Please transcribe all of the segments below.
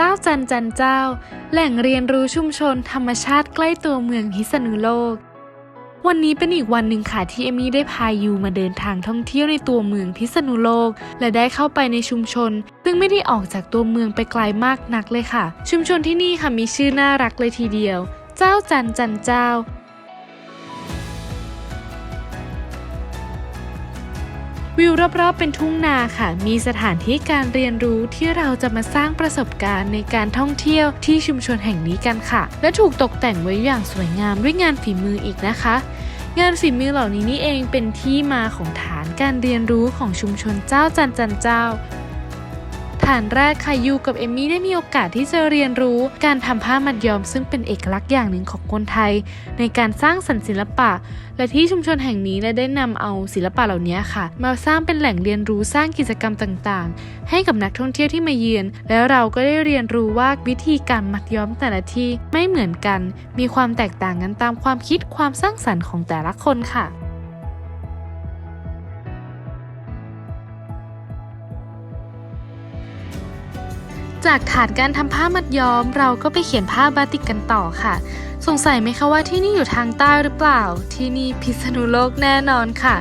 จ้าจันจันเจ้า แหล่งเรียนรู้ชุมชนธรรมชาติใกล้ตัวเมืองพิษณุโลก วันนี้เป็นอีกวันหนึ่งค่ะที่เอมี่ได้พายูมาเดินทางท่องเที่ยวในตัวเมืองพิษณุโลก และได้เข้าไปในชุมชน ซึ่งไม่ได้ออกจากตัวเมืองไปไกลมากนักเลยค่ะ ชุมชนที่นี่ค่ะมีชื่อน่ารักเลยทีเดียว เจ้าจันจันเจ้า วิวรอบๆเป็นทุ่งนาค่ะ มีสถานที่การเรียนรู้ที่เราจะมาสร้างประสบการณ์ในการท่องเที่ยวที่ชุมชนแห่งนี้กันค่ะ และถูกตกแต่งไว้อย่างสวยงามด้วยงานฝีมืออีกนะคะ งานฝีมือเหล่านี้นี่เองเป็นที่มาของฐานการเรียนรู้ของชุมชนเจ้าจันจันเจ้า ฐานแรกค่ะยูกับเอมมี่ได้มีโอกาสที่จะเรียนรู้ การทำผ้ามัดย้อมซึ่งเป็นเอกลักษณ์อย่างหนึ่งของคนไทย ในการสร้างสรรค์ศิลปะ และที่ชุมชนแห่งนี้ได้นำเอาศิลปะเหล่านี้ค่ะ มาสร้างเป็นแหล่งเรียนรู้สร้างกิจกรรมต่างๆ ให้กับนักท่องเที่ยวที่มาเยือน แล้วเราก็ได้เรียนรู้ว่าวิธีการมัดย้อมแต่ละที่ไม่เหมือนกัน มีความแตกต่างกันตามความคิดความสร้างสรรค์ของแต่ละคนค่ะ จากฐานการทำผ้ามัดย้อม เราก็ไปเขียนผ้าบาติกกันต่อค่ะ สงสัยไหมคะว่าที่นี่อยู่ทางใต้หรือเปล่า ที่นี่พิษณุโลกแน่นอนค่ะ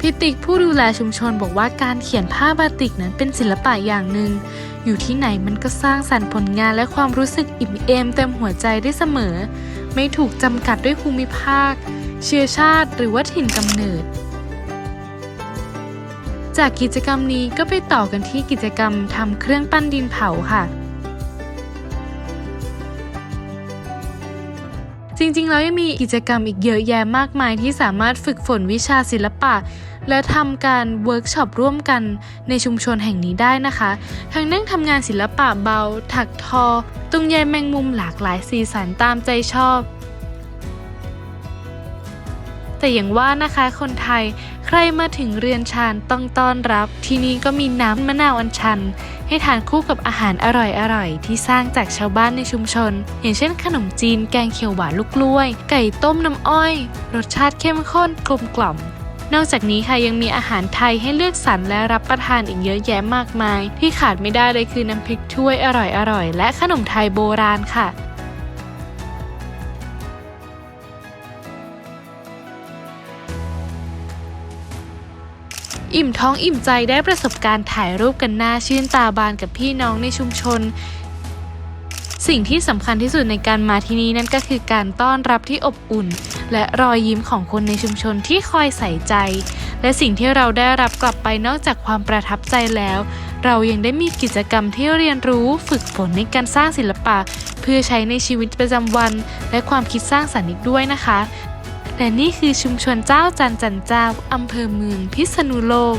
พิติกผู้ดูแลชุมชนบอกว่าการเขียนผ้าบาติกนั้นเป็นศิลปะอย่างหนึ่ง อยู่ที่ไหนมันก็สร้างสรรค์ผลงานและความรู้สึกอิ่มเอมเต็มหัวใจได้เสมอ ไม่ถูกจำกัดด้วยภูมิภาค เชื้อชาติหรือว่าถิ่นกำเนิด จากกิจกรรมนี้ก็ไปต่อกันที่กิจกรรมทำเครื่องปั้นดินเผาค่ะ จริงๆ แล้วยังมีกิจกรรมอีกเยอะแยะมากมายที่สามารถฝึกฝนวิชาศิลปะ และทำการเวิร์กช็อปร่วมกันในชุมชนแห่งนี้ได้นะคะ ทั้งนั่งทำงานศิลปะเบา ถักทอ ตุงใยแมงมุมหลากหลายสีสันตามใจชอบ แต่อย่างว่านะคะคนไทยใครมาถึงเรือนชานต้องต้อนรับ ที่นี่ก็มีน้ำมะนาวอัญชัน ให้ทานคู่กับอาหารอร่อยๆ ที่สร้างจากชาวบ้านในชุมชน อย่างเช่นขนมจีนแกงเขียวหวานลูกกล้วย ไก่ต้มน้ำอ้อย รสชาติเข้มข้นกลมกล่อมนอกจากนี้ค่ะยังมีอาหารไทยให้เลือกสรรและรับประทานอีกเยอะแยะมากมาย ที่ขาดไม่ได้เลยคือน้ำพริกถ้วยอร่อยๆ และขนมไทยโบราณค่ะ อิ่มท้องอิ่มใจได้ประสบการณ์ถ่ายรูปกันหน้าชื่นตาบานกับพี่น้องในชุมชน สิ่งที่สำคัญที่สุดในการมาที่นี่นั่นก็คือการต้อนรับที่อบอุ่น และรอยยิ้มของคนในชุมชนที่คอยใส่ใจ และสิ่งที่เราได้รับกลับไปนอกจากความประทับใจแล้ว เรายังได้มีกิจกรรมที่เรียนรู้ฝึกฝนในการสร้างศิลปะ เพื่อใช้ในชีวิตประจำวัน และความคิดสร้างสรรค์อีกด้วยนะคะ และนี่คือชุมชนเจ้าจันจันเจ้าอำเภอเมืองพิษณุโลก